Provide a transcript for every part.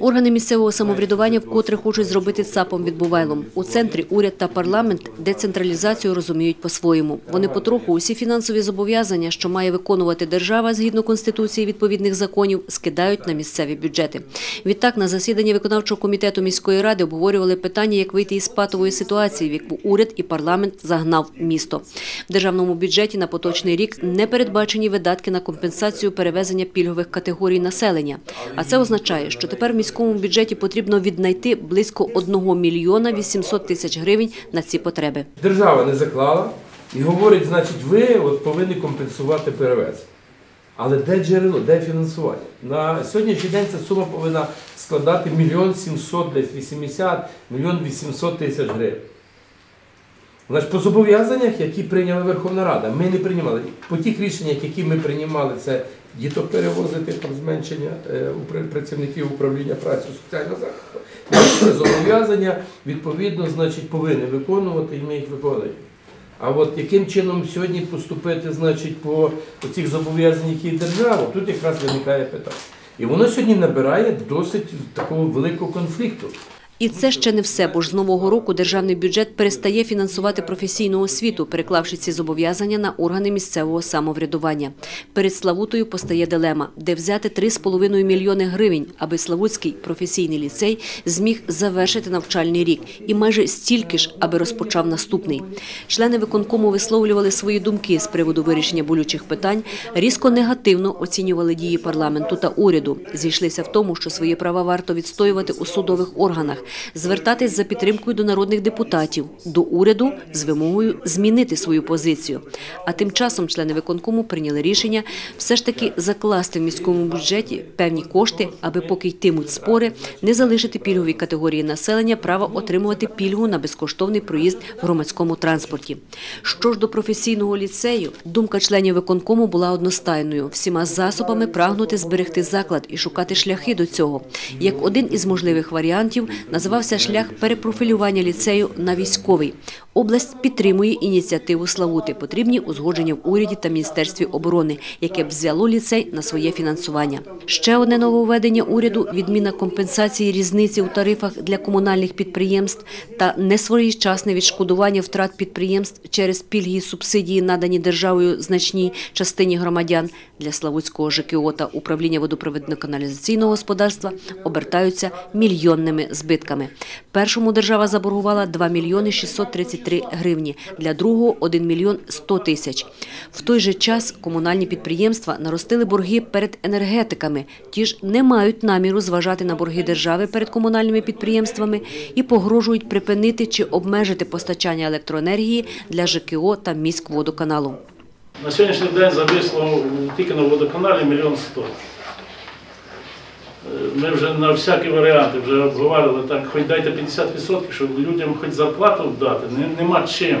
Органи місцевого самоврядування вкотре хочуть зробити ЦАПом відбувайлом. У центрі уряд та парламент децентралізацію розуміють по-своєму. Вони потроху усі фінансові зобов'язання, що має виконувати держава згідно конституції відповідних законів, скидають на місцеві бюджети. Відтак на засіданні виконавчого комітету міської ради обговорювали питання, як вийти із патової ситуації, в яку уряд і парламент загнав місто. В державному бюджеті на поточний рік не передбачені видатки на компенсацію перевезення пільгових категорій населення. А це означає, що тепер в міському бюджеті потрібно віднайти близько 1 мільйона 800 тисяч гривень на ці потреби. Держава не заклала і говорить, значить, ви от повинні компенсувати перевез. Але де джерело, де фінансування? На сьогоднішній день ця сума повинна складати мільйон сімсот, десь 80, мільйон 800 тисяч гривень. Значить, по зобов'язаннях, які прийняла Верховна Рада, ми не приймали. По тих рішеннях, які ми приймали, це діток перевозити, там зменшення е, працівників управління праці соціального захисту. Це зобов'язання, відповідно, значить, повинні виконувати, і ми їх виконуємо. А от яким чином сьогодні поступити, значить, по, цих зобов'язаннях, які є держава, тут якраз виникає питання. І воно сьогодні набирає досить такого великого конфлікту. І це ще не все, бо ж з нового року державний бюджет перестає фінансувати професійну освіту, переклавши ці зобов'язання на органи місцевого самоврядування. Перед Славутою постає дилема, де взяти 3,5 мільйони гривень, аби Славутський професійний ліцей зміг завершити навчальний рік, і майже стільки ж, аби розпочав наступний. Члени виконкому висловлювали свої думки з приводу вирішення болючих питань, різко негативно оцінювали дії парламенту та уряду. Зійшлися в тому, що свої права варто відстоювати у судових органах, звертатись за підтримкою до народних депутатів, до уряду з вимогою змінити свою позицію. А тим часом члени виконкому прийняли рішення все ж таки закласти в міському бюджеті певні кошти, аби поки йтимуть спори, не залишити пільговій категорії населення право отримувати пільгу на безкоштовний проїзд в громадському транспорті. Що ж до професійного ліцею, думка членів виконкому була одностайною: всіма засобами прагнути зберегти заклад і шукати шляхи до цього. Як один із можливих варіантів називався шлях перепрофілювання ліцею на військовий. Область підтримує ініціативу Славути. Потрібні узгодження в уряді та міністерстві оборони, яке б взяло ліцей на своє фінансування. Ще одне нововведення уряду відміна компенсації різниці у тарифах для комунальних підприємств та несвоєчасне відшкодування втрат підприємств через пільги і субсидії, надані державою значній частині громадян для Славутського ЖКО та управління водопровідно-каналізаційного господарства обертаються мільйонними збитками. Першому держава заборгувала 2 мільйони 633 гривні, для другого – 1 мільйон 100 тисяч. В той же час комунальні підприємства наростили борги перед енергетиками. Ті ж не мають наміру зважати на борги держави перед комунальними підприємствами і погрожують припинити чи обмежити постачання електроенергії для ЖКО та міськводоканалу. На сьогоднішній день зависло тільки на водоканалі мільйон сто. Ми вже на всякі варіанти вже обговорили так, хоч дайте 50%, щоб людям хоч зарплату дати, Не- нема чим.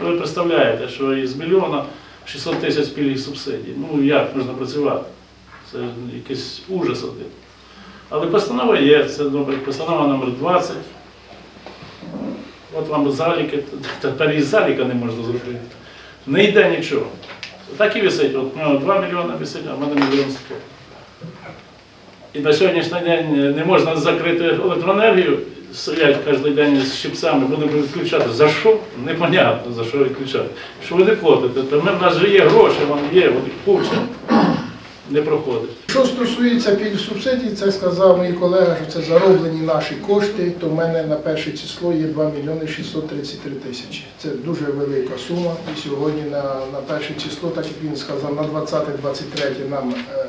Ви представляєте, що із мільйона 600 тисяч пільг субсидій. Ну як можна працювати? Це якийсь ужас один. Але постанова є, це добре, постанова номер 20. От вам заліки, тепер і заліка не можна зробити. Не йде нічого. Так і висить. От у нього 2 мільйони висить, а в мене мільйон 100. І на сьогоднішній день не можна закрити електроенергію, стоять кожен день з щипцями, будемо відключати. За що? Непонятно, за що відключати. Що ви не платите? Та в нас же є гроші, вам є, вони куча. Не проходить. Що стосується пільг субсидій, це сказав мій колега, що це зароблені наші кошти, то в мене на перше число є 2 мільйони 633 тисячі. Це дуже велика сума. І сьогодні на, на перше число, так як він сказав, на 20-23 нам е,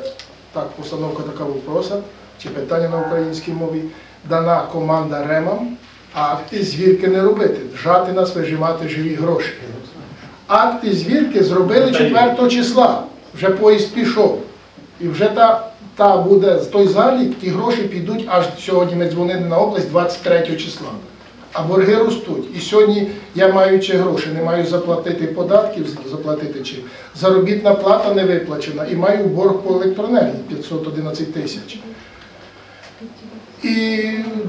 так, постановка така вопроса, чи питання на українській мові, дана команда ремам, акти звірки не робити, жати нас, вижимати живі гроші. Акти звірки зробили 4 числа, вже поїзд пішов. І вже та, та буде той залік, ті гроші підуть аж сьогодні ми дзвонили на область 23 числа. А борги ростуть. І сьогодні я маючи гроші, не маю заплатити податків, заплатити чи заробітна плата не виплачена і маю борг по електроенергії 511 тисяч. І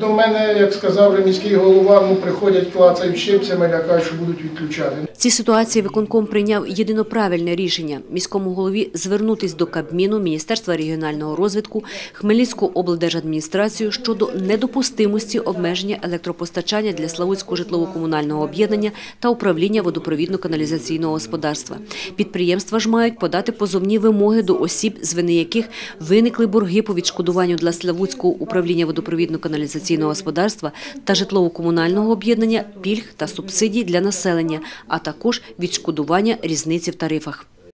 до мене, як сказав міський голова, ну приходять, клацають щипцями, лякають, що будуть відключати. В цій ситуації виконком прийняв єдиноправильне рішення міському голові звернутись до Кабміну, Міністерства регіонального розвитку, Хмельницьку облдержадміністрацію щодо недопустимості обмеження електропостачання для Славутського житлово-комунального об'єднання та управління водопровідно-каналізаційного господарства. Підприємства ж мають подати позовні вимоги до осіб, з вини яких виникли борги по відшкодуванню для Славутського управління водопровідно-каналізаційного господарства та житлово-комунального об'єднання пільг та субсидій для населення, а також відшкодування різниці в тарифах.